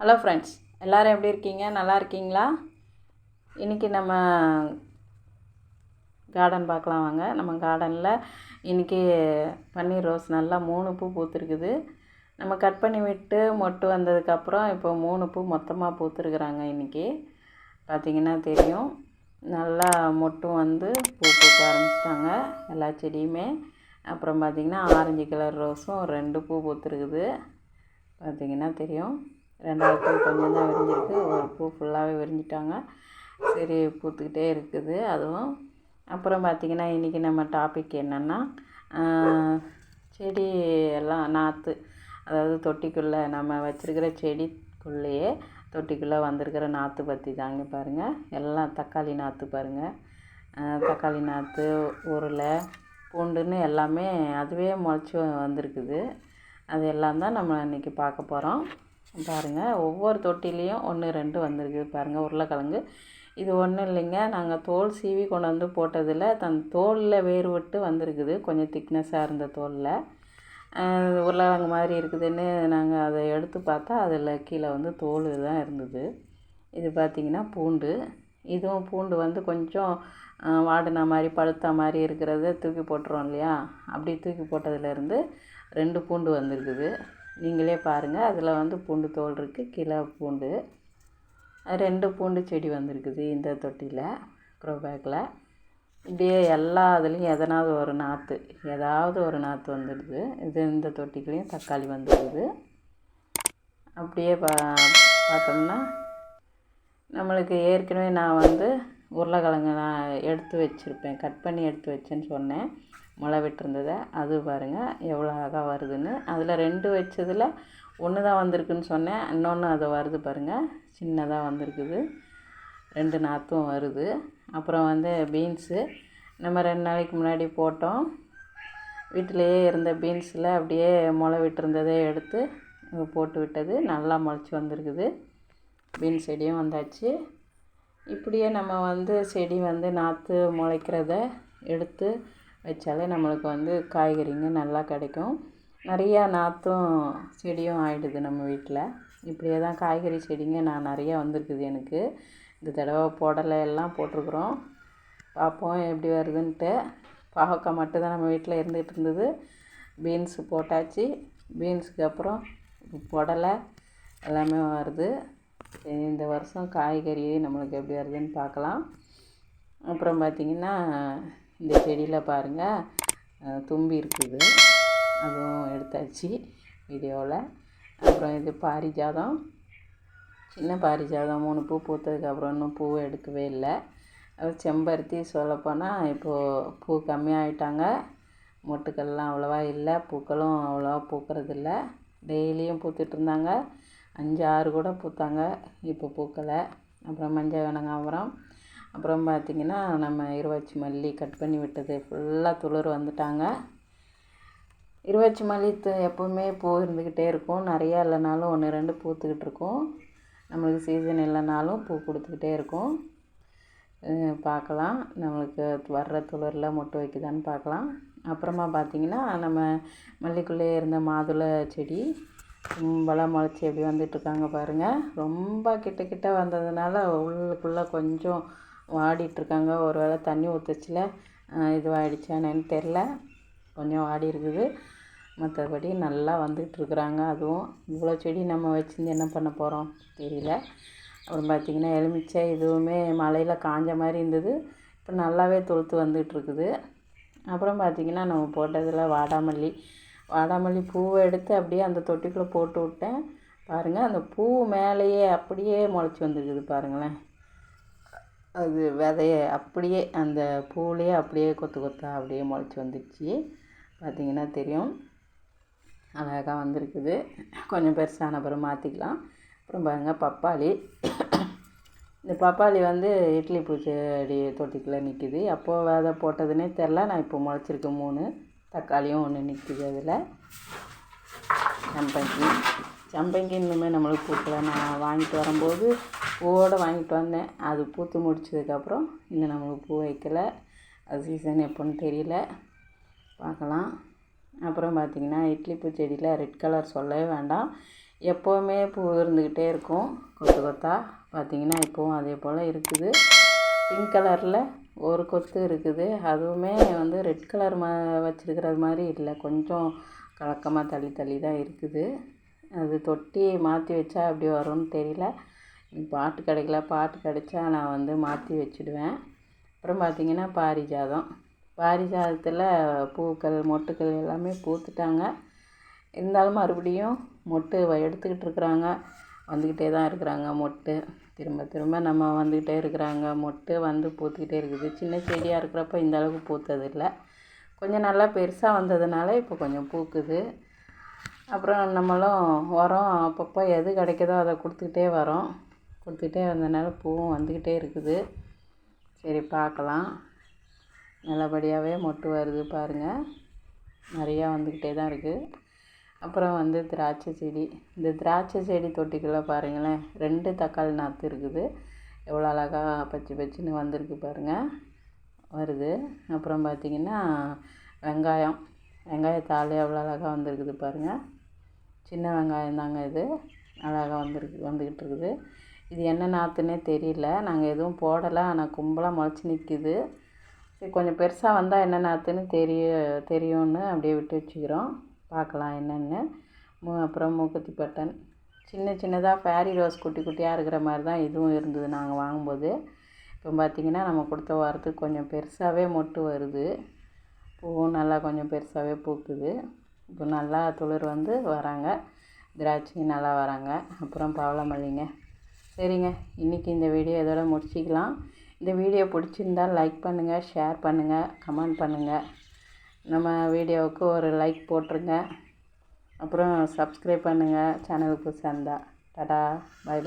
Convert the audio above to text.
Hello friends எல்லோரும் எப்படி இருக்கீங்க? நல்லா இருக்கீங்களா? இன்றைக்கி நம்ம கார்டன் பார்க்கலாம் வாங்க. நம்ம கார்டனில் இன்றைக்கி பன்னீர் ரோஸ் நல்லா மூணு பூ பூத்துருக்குது. நம்ம கட் பண்ணி விட்டு மொட்டு வந்ததுக்கப்புறம் இப்போ மூணு பூ மொத்தமாக பூத்துருக்குறாங்க இன்றைக்கி பார்த்திங்கன்னா தெரியும். நல்லா மொட்டும் வந்து பூ பூக்க ஆரம்பிச்சிட்டாங்க எல்லா செடியுமே. அப்புறம் பார்த்திங்கன்னா ஆரஞ்சு கலர் ரோஸும் ரெண்டு பூ பூத்துருக்குது. பார்த்திங்கன்னா தெரியும். ரெண்டாவது பூ கொஞ்சம் தான் விரிஞ்சிருக்கு. ஒரு பூ ஃபுல்லாகவே விரிஞ்சிட்டாங்க. சரி பூத்துக்கிட்டே இருக்குது. அதுவும் அப்புறம் பார்த்திங்கன்னா இன்றைக்கி நம்ம டாபிக் என்னென்னா செடி எல்லாம் நாற்று அதாவது தொட்டிக்குள்ளே நம்ம வச்சுருக்கிற செடிக்குள்ளேயே தொட்டிக்குள்ளே வந்திருக்கிற நாற்று பற்றி தாங்க பாருங்கள் எல்லாம் தக்காளி நாற்று பாருங்கள் தக்காளி நாற்று உருளை பூண்டுன்னு எல்லாமே அதுவே முளைச்சி வந்திருக்குது. அது எல்லாம் தான் நம்ம இன்றைக்கி பார்க்க போகிறோம் பாருங்கள் ஒவ்வொரு தொட்டிலையும் ஒன்று ரெண்டு வந்திருக்குது பாருங்கள் உருளைக்கிழங்கு. இது ஒன்றும் இல்லைங்க நாங்கள் தோல் சீவி கொண்டு வந்து போட்டதில் தன் தோலில் வேர் விட்டு வந்திருக்குது கொஞ்சம் திக்னஸாக இருந்த தோலில். உருளைக்கிழங்கு மாதிரி இருக்குதுன்னு நாங்கள் அதை எடுத்து பார்த்தா அதில் கீழே வந்து தோல் தான் இருந்தது. இது பார்த்திங்கன்னா பூண்டு. இதுவும் பூண்டு வந்து கொஞ்சம் வாடின மாதிரி பழுத்த மாதிரி இருக்கிறத தூக்கி போட்டுருவோம் இல்லையா? அப்படி தூக்கி போட்டதுலேருந்து ரெண்டு பூண்டு வந்திருக்குது. நீங்களே பாருங்கள் அதில் வந்து பூண்டு தோல் இருக்குது கிலோ பூண்டு. ரெண்டு பூண்டு செடி வந்திருக்குது இந்த தொட்டியில் க்ரோ பேக்கில் இப்படியே எல்லா இதுலேயும் எதனாவது ஒரு நாற்று ஏதாவது ஒரு நாற்று வந்துடுது. இது இந்த தொட்டிக்குலேயும் தக்காளி வந்துடுது. அப்படியே பா பார்த்தோம்னா நம்மளுக்கு ஏற்கனவே நான் வந்து உருளைக்கிழங்கு நான் எடுத்து வச்சுருப்பேன். கட் பண்ணி எடுத்து வச்சேன்னு சொன்னேன். முளை விட்டுருந்ததை அது பாருங்கள் எவ்வளோ அழகாக வருதுன்னு. அதில் ரெண்டு வச்சதில் ஒன்று தான் வந்திருக்குன்னு சொன்னேன். இன்னொன்று அது வருது பாருங்கள் சின்னதாக வந்திருக்குது. ரெண்டு நாற்றும் வருது. அப்புறம் வந்து பீன்ஸு. நம்ம ரெண்டு நாளைக்கு முன்னாடி போட்டோம். வீட்டிலையே இருந்த பீன்ஸில் அப்படியே முளை விட்டுருந்ததை எடுத்து போட்டு விட்டது. நல்லா முளைச்சி வந்திருக்குது. பீன்ஸ் செடியும் வந்தாச்சு. இப்படியே நம்ம வந்து செடி வந்து நாற்று முளைக்கிறத எடுத்து வச்சாலே நம்மளுக்கு வந்து காய்கறிங்க நல்லா கிடைக்கும். நிறையா நாற்றும் செடியும் ஆகிடுது நம்ம வீட்டில். இப்படியே தான் காய்கறி செடிங்க நான் நிறையா வந்திருக்குது எனக்கு. இந்த தடவை புடலை எல்லாம் போட்டிருக்குறோம். பார்ப்போம் எப்படி வருதுன்ட்டு. பாவக்காய் மட்டும்தான் நம்ம வீட்டில் இருந்துகிட்டு இருந்தது. பீன்ஸு போட்டாச்சு. பீன்ஸுக்கு அப்புறம் புடலை எல்லாமே வருது. இந்த வருஷம் காய்கறி நம்மளுக்கு எப்படி வருதுன்னு பார்க்கலாம். அப்புறம் பார்த்திங்கன்னா இந்த செடியில் பாருங்கள் தும்பி இருக்குது. அதுவும் எடுத்தாச்சு வீடியோவில் அப்புறம் இது பாரிஜாதம். சின்ன பாரிஜாதம். மூணு பூ பூத்ததுக்கப்புறம் இன்னும் பூ எடுக்கவே இல்லை. அப்புறம் செம்பருத்தி சொல்லப்போனால் இப்போது பூ கம்மியாகிட்டாங்க மொட்டுக்கள்லாம் அவ்வளோவா இல்லை. பூக்களும் அவ்வளோவா பூக்கிறதில்ல. டெய்லியும் பூத்துட்டு இருந்தாங்க. அஞ்சு ஆறு கூட பூத்தாங்க. இப்போ பூக்களை அப்புறம் மஞ்சள் கனகாம்பரம் அப்புறம் பார்த்திங்கன்னா நம்ம இருவாச்சி மல்லி கட் பண்ணி விட்டது. ஃபுல்லாக துளிர் வந்துட்டாங்க. இருவாச்சி மல்லி எப்போவுமே பூ இருந்துக்கிட்டே இருக்கும். நிறையா இல்லைனாலும் ஒன்று ரெண்டு பூத்துக்கிட்டு இருக்கும். நம்மளுக்கு சீசன் இல்லைனாலும் பூ கொடுத்துக்கிட்டே இருக்கும். பார்க்கலாம். நம்மளுக்கு வர்ற துளிரில் மொட்டு வைக்குதான்னு பார்க்கலாம். அப்புறமா பார்த்திங்கன்னா நம்ம மல்லிக்குள்ளேயே இருந்த மாதுளை செடி கும்பலாக முளைச்சி எப்படி வந்துட்டுருக்காங்க பாருங்கள் ரொம்ப கிட்ட கிட்ட வந்ததுனால உள்ளுக்குள்ளே கொஞ்சம் வாடிட்டுருக்காங்க. ஒரு வேளை தண்ணி ஊற்றுச்சில் இதுவாகிடுச்சானேன்னு தெரில கொஞ்சம் வாடி இருக்குது மற்றபடி நல்லா வந்துகிட்ருக்குறாங்க. அதுவும் இவ்வளோ செடி நம்ம வச்சுருந்து என்ன பண்ண போகிறோம் தெரியல. அப்புறம் பார்த்திங்கன்னா எலுமிச்சை இதுவுமே மழையில் காஞ்ச மாதிரி இருந்தது. இப்போ நல்லாவே தொழுத்து வந்துகிட்ருக்குது. அப்புறம் பார்த்திங்கன்னா நம்ம போட்டதில் வாடாமல்லி. வாடாமல்லி பூவை எடுத்து அப்படியே அந்த தொட்டிக்குள்ளே போட்டு விட்டேன். பாருங்கள் அந்த பூ மேலேயே அப்படியே முளைச்சி வந்துருக்குது பாருங்களேன். அது விதைய அப்படியே அந்த பூவிலேயே அப்படியே கொத்து கொத்தா அப்படியே முளைச்சி வந்துடுச்சு. பார்த்திங்கன்னா தெரியும். அழகாக வந்திருக்குது. கொஞ்சம் பெருசான அப்புறம் மாற்றிக்கலாம் அப்புறம் பாருங்கள் பப்பாளி. இந்த பப்பாளி வந்து இட்லி பூச்செடி தொட்டிக்குள்ளே நிற்கிது அப்போது விதை போட்டதுன்னே தெரில. நான் இப்போ முளைச்சிருக்கேன் மூணு. தக்காளியும் ஒன்று நிற்கிது அதில். சம்பங்கி சம்பங்கி இன்னுமே நம்மளுக்கு பூக்கலை நான் வாங்கிட்டு வரும்போது பூவோடு வாங்கிட்டு வந்தேன். அது பூத்து முடிச்சதுக்கப்புறம் இன்னும் நம்மளுக்கு பூ வைக்கலை. அது சீசன் எப்போன்னு தெரியல. பார்க்கலாம். அப்புறம் பார்த்திங்கன்னா இட்லி பூ செடியில் ரெட் கலர் சொல்லவே வேண்டாம். எப்போவுமே பூ இருந்துக்கிட்டே இருக்கும். கொத்து கொத்தாக பார்த்திங்கன்னா இப்போவும் அதே போல் இருக்குது. பிங்க் கலரில் ஒரு கொத்து இருக்குது. அதுவுமே வந்து ரெட் கலர் மா வச்சுருக்கிறது மாதிரி இல்லை. கொஞ்சம் கலக்கமாக தள்ளி தள்ளி தான் இருக்குது. அது தொட்டி மாற்றி வச்சா அப்படி வரும்னு தெரியல. பாட்டு கிடைக்கல. பாட்டு கிடைச்சா நான் வந்து மாற்றி வச்சுடுவேன். அப்புறம் பார்த்திங்கன்னா பாரிஜாதம். பாரிஜாதத்தில் பூக்கள் மொட்டுக்கள் எல்லாமே பூத்துட்டாங்க. இருந்தாலும் மறுபடியும் மொட்டு எடுத்துக்கிட்டு இருக்கிறாங்க. வந்துக்கிட்டே தான் இருக்கிறாங்க மொட்டு. திரும்ப திரும்ப நம்ம வந்துக்கிட்டே இருக்கிறாங்க. மொட்டு வந்து பூத்துக்கிட்டே இருக்குது. சின்ன செடியாக இருக்கிறப்ப இந்த அளவுக்கு பூத்ததில்லை. கொஞ்சம் நல்லா பெருசாக வந்ததுனால இப்போ கொஞ்சம் பூக்குது. அப்புறம் நம்மளும் உரம் அப்பப்போ எது கிடைக்குதோ அதை கொடுத்துக்கிட்டே வரோம். கொடுத்துக்கிட்டே வந்ததுனால பூவும் வந்துக்கிட்டே இருக்குது. சரி பார்க்கலாம். நல்லபடியாகவே மொட்டு வருது பாருங்கள் நிறையா வந்துக்கிட்டே தான் இருக்குது அப்புறம் வந்து திராட்சை செடி. இந்த திராட்சை செடி தொட்டிக்குள்ளே பாருங்களேன் ரெண்டு தக்காளி நாற்று இருக்குது. எவ்வளோ அழகாக பச்சை பச்சின்னு வந்திருக்கு பாருங்கள் வருது. அப்புறம் பார்த்திங்கன்னா வெங்காயம். வெங்காயத்தாள் எவ்வளோ அழகாக வந்திருக்குது பாருங்கள் சின்ன வெங்காயம் தாங்க இது. அழகாக வந்துருக்கு வந்துக்கிட்டு இருக்குது இது என்ன நாற்றுனே தெரியல. நாங்கள் எதுவும் போடலை. ஆனால் கும்பலாக முளைச்சி நிற்கிது சரி கொஞ்சம் பெருசாக வந்தால் என்ன நாற்றுன்னு தெரிய தெரியும்னு அப்படியே விட்டு வச்சுக்கிறோம். பார்க்கலாம் என்னென்னு. மூ அப்புறம் மூக்குத்தி பட்டன். சின்ன சின்னதாக ஃபேரி ரோஸ் குட்டி குட்டியாக இருக்கிற மாதிரி தான் இதுவும் இருந்தது நாங்கள் வாங்கும்போது. இப்போ பார்த்திங்கன்னா நம்ம கொடுத்த வாரத்துக்கு கொஞ்சம் பெருசாகவே மொட்டு வருது. பூவும் நல்லா கொஞ்சம் பெருசாகவே பூக்குது. இப்போ நல்லா துளிர் வந்து வராங்க. திராட்சையும் நல்லா வராங்க. அப்புறம் பவளமல்லிங்க. சரிங்க இன்றைக்கி இந்த வீடியோ இதோட முடிச்சிக்கலாம். இந்த வீடியோ பிடிச்சிருந்தால் லைக் பண்ணுங்கள் ஷேர் பண்ணுங்கள் கமெண்ட் பண்ணுங்கள் நம்ம வீடியோவுக்கு ஒரு லைக் போட்டுருங்க. அப்புறம் சப்ஸ்கிரைப் பண்ணுங்கள் சேனலுக்கு சேர்ந்தா. டாடா பாய் பாய்